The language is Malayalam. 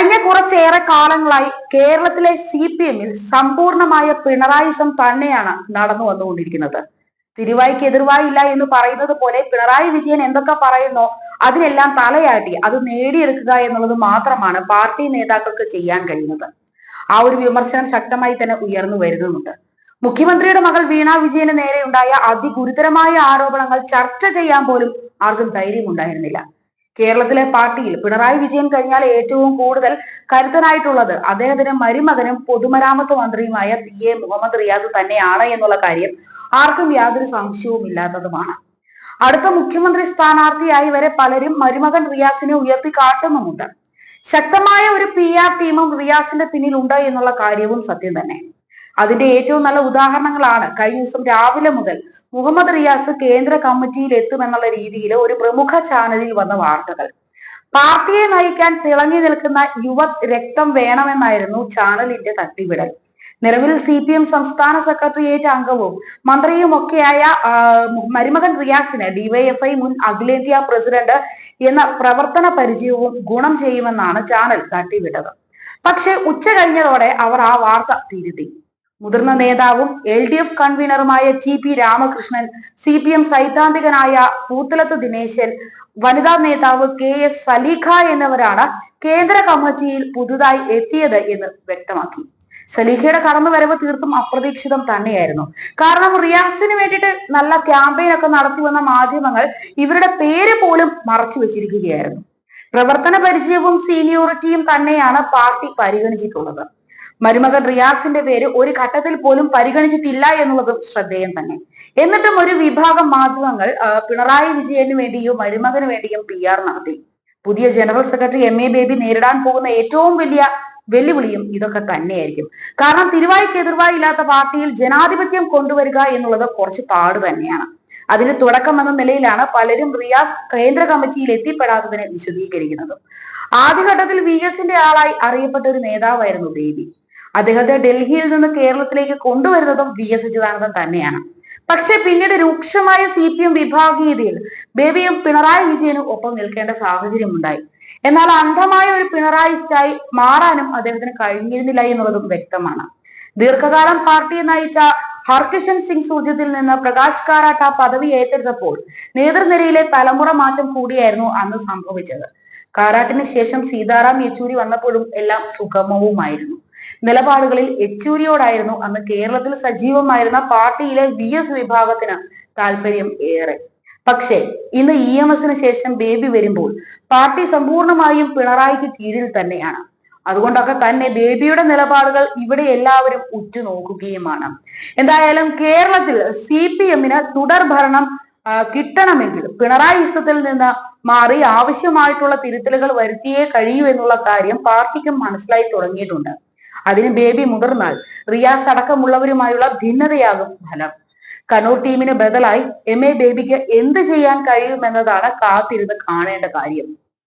കഴിഞ്ഞ കുറച്ചേറെ കാലങ്ങളായി കേരളത്തിലെ സി പി എമ്മിൽ സമ്പൂർണമായ പിണറായിസം തന്നെയാണ് നടന്നു വന്നുകൊണ്ടിരിക്കുന്നത്. തിരുവായിക്ക് എതിർവായില്ല എന്ന് പറയുന്നത് പോലെ പിണറായി വിജയൻ എന്തൊക്കെ പറയുന്നോ അതിനെല്ലാം തലയാട്ടി അത് നേടിയെടുക്കുക എന്നുള്ളത് മാത്രമാണ് പാർട്ടി നേതാക്കൾക്ക് ചെയ്യാൻ കഴിയുന്നത്. ആ ഒരു വിമർശനം ശക്തമായി തന്നെ ഉയർന്നു വരുന്നുമുണ്ട് മുഖ്യമന്ത്രിയുടെ മകൾ വീണ വിജയന് നേരെയുണ്ടായ അതിഗുരുതരമായ ആരോപണങ്ങൾ ചർച്ച ചെയ്യാൻ പോലും ആർക്കും ധൈര്യമുണ്ടായിരുന്നില്ല. കേരളത്തിലെ പാർട്ടിയിൽ പിണറായി വിജയൻ കഴിഞ്ഞാൽ ഏറ്റവും കൂടുതൽ കരുത്തനായിട്ടുള്ളത് അദ്ദേഹത്തിന്റെ മരുമകനും പൊതുമരാമത്ത് മന്ത്രിയുമായ പി എ മുഹമ്മദ് റിയാസ് തന്നെയാണ് എന്നുള്ള കാര്യം ആർക്കും യാതൊരു സംശയവും ഇല്ലാത്തതുമാണ്. അടുത്ത മുഖ്യമന്ത്രി സ്ഥാനാർത്ഥിയായി വരെ പലരും മരുമകൻ റിയാസിനെ ഉയർത്തി കാട്ടുന്നുമുണ്ട്. ശക്തമായ ഒരു പി ആർ ടീമും റിയാസിന്റെ പിന്നിലുണ്ട് എന്നുള്ള കാര്യവും സത്യം തന്നെ. അതിന്റെ ഏറ്റവും നല്ല ഉദാഹരണങ്ങളാണ് കഴിഞ്ഞ ദിവസം രാവിലെ മുതൽ മുഹമ്മദ് റിയാസ് കേന്ദ്ര കമ്മിറ്റിയിൽ എത്തുമെന്നുള്ള രീതിയിൽ ഒരു പ്രമുഖ ചാനലിൽ വന്ന വാർത്തകൾ. പാർട്ടിയെ നയിക്കാൻ തിളങ്ങി നിൽക്കുന്ന യുവ രക്തം വേണമെന്നായിരുന്നു ചാനലിന്റെ തട്ടിവിടൽ. നിലവിൽ സി പി എം സംസ്ഥാന സെക്രട്ടേറിയറ്റ് അംഗവും മന്ത്രിയുമൊക്കെയായ മരുമകൻ റിയാസിന് ഡിവൈഎഫ്ഐ മുൻ അഖിലേന്ത്യാ പ്രസിഡന്റ് എന്ന പ്രവർത്തന പരിചയവും ഗുണം ചെയ്യുമെന്നാണ് ചാനൽ തട്ടിവിട്ടത്. പക്ഷെ ഉച്ച കഴിഞ്ഞതോടെ അവർ ആ വാർത്ത തിരുത്തി. മുതിർന്ന നേതാവും L D F കൺവീനറുമായ T P Ramakrishnan C P M സൈദ്ധാന്തികനായ Poothalath Dineshan വനിതാ നേതാവ് കെ എസ് സലീഖ എന്നിവരാണ് കേന്ദ്ര കമ്മിറ്റിയിൽ പുതുതായി എത്തിയത് എന്ന് വ്യക്തമാക്കി. സലീഖയുടെ കടന്നുവരവ് തീർത്തും അപ്രതീക്ഷിതം തന്നെയായിരുന്നു. കാരണം റിയാസിന് വേണ്ടിയിട്ട് നല്ല ക്യാമ്പയിൻ ഒക്കെ നടത്തി വന്ന മാധ്യമങ്ങൾ ഇവരുടെ പേര് പോലും മറച്ചു വെച്ചിരിക്കുകയായിരുന്നു. പ്രവർത്തന പരിചയവും സീനിയോറിറ്റിയും തന്നെയാണ് പാർട്ടി പരിഗണിച്ചിട്ടുള്ളത്. മരുമകൻ റിയാസിന്റെ പേര് ഒരു ഘട്ടത്തിൽ പോലും പരിഗണിച്ചിട്ടില്ല എന്നുള്ളതും ശ്രദ്ധേയം തന്നെ. എന്നിട്ടും ഒരു വിഭാഗം മാധ്യമങ്ങൾ പിണറായി വിജയന് വേണ്ടിയും മരുമകന് വേണ്ടിയും പി ആർ നടത്തി. പുതിയ general secretary M A Baby നേരിടാൻ പോകുന്ന ഏറ്റവും വലിയ വെല്ലുവിളിയും ഇതൊക്കെ തന്നെയായിരിക്കും. കാരണം തിരുവായ്ക്ക് എതിർവായി ഇല്ലാത്ത പാർട്ടിയിൽ ജനാധിപത്യം കൊണ്ടുവരിക എന്നുള്ളത് കുറച്ച് പാട് തന്നെയാണ്. അതിന് തുടക്കം എന്ന നിലയിലാണ് പലരും റിയാസ് കേന്ദ്ര കമ്മിറ്റിയിൽ എത്തിപ്പെടാത്തതിനെ വിശദീകരിക്കുന്നത്. ആദ്യഘട്ടത്തിൽ വി എസിന്റെ ആളായി അറിയപ്പെട്ട ഒരു നേതാവായിരുന്നു ബേബി അദ്ദേഹത്തെ ഡൽഹിയിൽ നിന്ന് കേരളത്തിലേക്ക് കൊണ്ടുവരുന്നതും വി എസ് അച്യുതാനന്ദൻ തന്നെയാണ്. പക്ഷെ പിന്നീട് രൂക്ഷമായ സി പി എം വിഭാഗീയതയിൽ ബേബിയും പിണറായി വിജയനും ഒപ്പം നിൽക്കേണ്ട സാഹചര്യം ഉണ്ടായി എന്നാൽ അന്ധമായ ഒരു പിണറായിസ്റ്റായി മാറാനും അദ്ദേഹത്തിന് കഴിഞ്ഞിരുന്നില്ല എന്നുള്ളതും വ്യക്തമാണ്. ദീർഘകാലം പാർട്ടിയെ നയിച്ച ഹർകിഷൻ സിംഗ് സൂര്യത്തിൽ നിന്ന് പ്രകാശ് കാരാട്ട് ആ പദവി ഏറ്റെടുത്തപ്പോൾ നേതൃനിരയിലെ തലമുറ മാറ്റം കൂടിയായിരുന്നു അന്ന് സംഭവിച്ചത്. കാരാട്ടിന് ശേഷം സീതാറാം യെച്ചൂരി വന്നപ്പോഴും എല്ലാം സുഗമവുമായിരുന്നു. നിലപാടുകളിൽ യെച്ചൂരിയോടായിരുന്നു അന്ന് കേരളത്തിൽ സജീവമായിരുന്ന പാർട്ടിയിലെ വി എസ് വിഭാഗത്തിന് താല്പര്യം ഏറെ. പക്ഷേ ഇന്ന് ഇ എം എസിന് ശേഷം ബേബി വരുമ്പോൾ പാർട്ടി സമ്പൂർണമായും പിണറായിക്ക് കീഴിൽ തന്നെയാണ്. അതുകൊണ്ടൊക്കെ തന്നെ ബേബിയുടെ നിലപാടുകൾ ഇവിടെ എല്ലാവരും ഉറ്റുനോക്കുകയുമാണ്. എന്തായാലും കേരളത്തിൽ സി പി എമ്മിന് തുടർ ഭരണം കിട്ടണമെങ്കിൽ പിണറായി ഇസത്തിൽ നിന്ന് മാറി ആവശ്യമായിട്ടുള്ള തിരുത്തലുകൾ വരുത്തിയേ കഴിയൂ എന്നുള്ള കാര്യം പാർട്ടിക്കും മനസ്സിലായി തുടങ്ങിയിട്ടുണ്ട്. അതിന് ബേബി മുതിർന്നാൽ റിയാസ് അടക്കമുള്ളവരുമായുള്ള ഭിന്നതയാകും ഫലം കണ്ണൂർ ടീമിന് ബദലായി എം എ ബേബിക്ക് എന്ത് ചെയ്യാൻ കഴിയുമെന്നതാണ് കാത്തിരുന്ന് കാണേണ്ട കാര്യം.